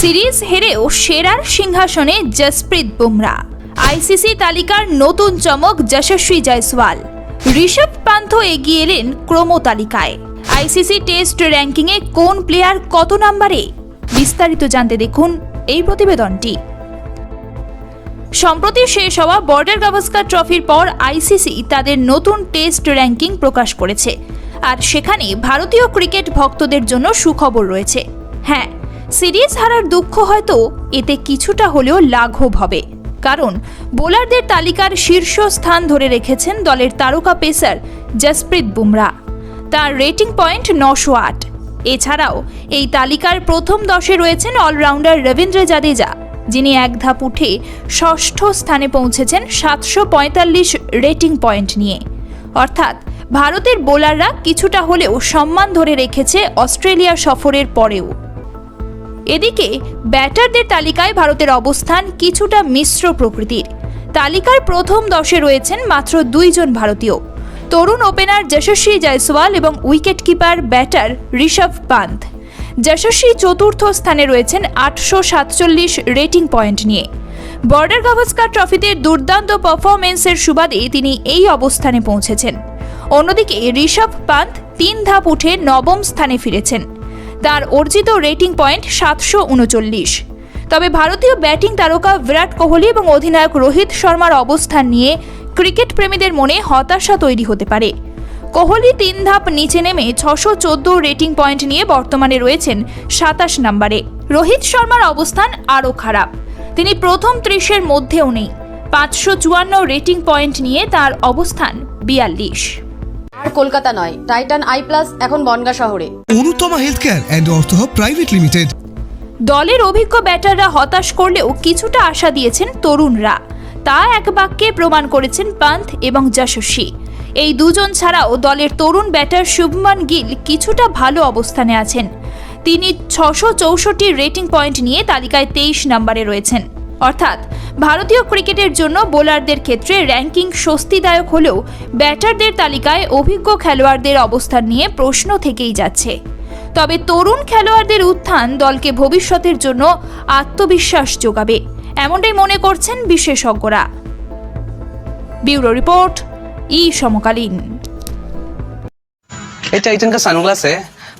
Series হেরেও সেরার সিংহাসনে Jasprit Bumrah. ICC তালিকার নতুন চমক যশস্বী জয়সওয়াল। ঋষভ পান্থ এগিয়ে এলেন ক্রম তালিকায়। আইসিসি টেস্ট র্যাঙ্কিংয়ে কোন প্লেয়ার কত নম্বরে? বিস্তারিত জানতে দেখুন এই প্রতিবেদনটি। সম্প্রতি শেষ হওয়া বর্ডার গাভাস্কার ট্রফির পর আইসিসি তাদের নতুন টেস্ট র্যাঙ্কিং প্রকাশ করেছে। আর সেখানে ভারতীয় ক্রিকেট ভক্তদের জন্য সুখবর রয়েছে। হ্যাঁ সিরিজ হারার দুঃখ হয়তো এতে কিছুটা হলেও লাঘব হবে। কারণ, বোলারদের তালিকার শীর্ষ স্থান ধরে রেখেছেন দলের তারকা পেসার জসপ্রীত বুমরা। তার রেটিং পয়েন্ট নশো আট। এছাড়াও, এই তালিকার প্রথম দশে রয়েছেন অলরাউন্ডার রবীন্দ্র জাদেজা, যিনি এক ধাপ উঠে ষষ্ঠ স্থানে পৌঁছেছেন সাতশো পঁয়তাল্লিশ রেটিং পয়েন্ট নিয়ে। অর্থাৎ, ভারতের বোলাররা কিছুটা হলেও সম্মান ধরে রেখেছে অস্ট্রেলিয়া সফরের পরেও। এদিকে, ব্যাটারদের তালিকায় ভারতের অবস্থান কিছুটা মিশ্র প্রকৃতির। তালিকার প্রথম দশে রয়েছেন মাত্র দুইজন ভারতীয়। তরুণ ওপেনার যশস্বী জয়সওয়াল এবং wicket keeper batter Rishabh Pant Yashasvi চতুর্থ স্থানে রয়েছেন আটশো সাতচল্লিশ রেটিং পয়েন্ট নিয়ে। বর্ডার গাভাস্কার ট্রফিতে দুর্দান্ত পারফরমেন্সের সুবাদে তিনি এই অবস্থানে পৌঁছেছেন। অন্যদিকে ঋষভ পান্ত তিন ধাপ উঠে নবম স্থানে ফিরেছেন। তার অর্জিত রেটিং পয়েন্ট সাতশো উনচল্লিশ। তবে ভারতীয় ব্যাটিং তারকা বিরাট কোহলি এবং অধিনায়ক রোহিত শর্মার অবস্থান নিয়ে ক্রিকেট প্রেমীদের মনে হতাশা তৈরি হতে পারে। কোহলি তিন ধাপ নিচে নেমে ছশো চোদ্দ রেটিং পয়েন্ট নিয়ে বর্তমানে রয়েছেন সাতাশ নম্বরে। রোহিত শর্মার অবস্থান আরও খারাপ। তিনি প্রথম ত্রিশের মধ্যেও নেই। পাঁচশো চুয়ান্ন রেটিং পয়েন্ট নিয়ে তার অবস্থান বিয়াল্লিশ। কলকাতা নয় টাইটান আই প্লাস এখন বনগা শহরে। Anutama health care and Artha private limited. দলের অভিজ্ঞ ব্যাটাররা হতাশ করলেও কিছুটা আশা দিয়েছেন তরুণরা। তা এক বাক্যে প্রমাণ করেছেন পান্থ এবং যশস্বী। এই দুজন ছাড়াও দলের তরুণ ব্যাটার শুভমান গিল কিছুটা ভালো অবস্থানে আছেন। তিনি ছশো চৌষট্টি রেটিং পয়েন্ট নিয়ে তালিকায় তেইশ নম্বরে রয়েছেন। অর্থাৎ ভারতীয় ক্রিকেটের জন্য বোলারদের ক্ষেত্রে র্যাঙ্কিং স্বস্তিদায়ক হলেও ব্যাটারদের তালিকায় অভিজ্ঞ খেলোয়াড়দের অবস্থান নিয়ে প্রশ্ন থেকেই যাচ্ছে তবে তরুণ খেলোয়াড়দের উত্থান দলকে ভবিষ্যতের জন্য আত্মবিশ্বাস যোগাবে এমনটাই মনে করছেন বিশেষজ্ঞরা ব্যুরো রিপোর্ট ই সমকালীন ये टाइटन का सनग्लास है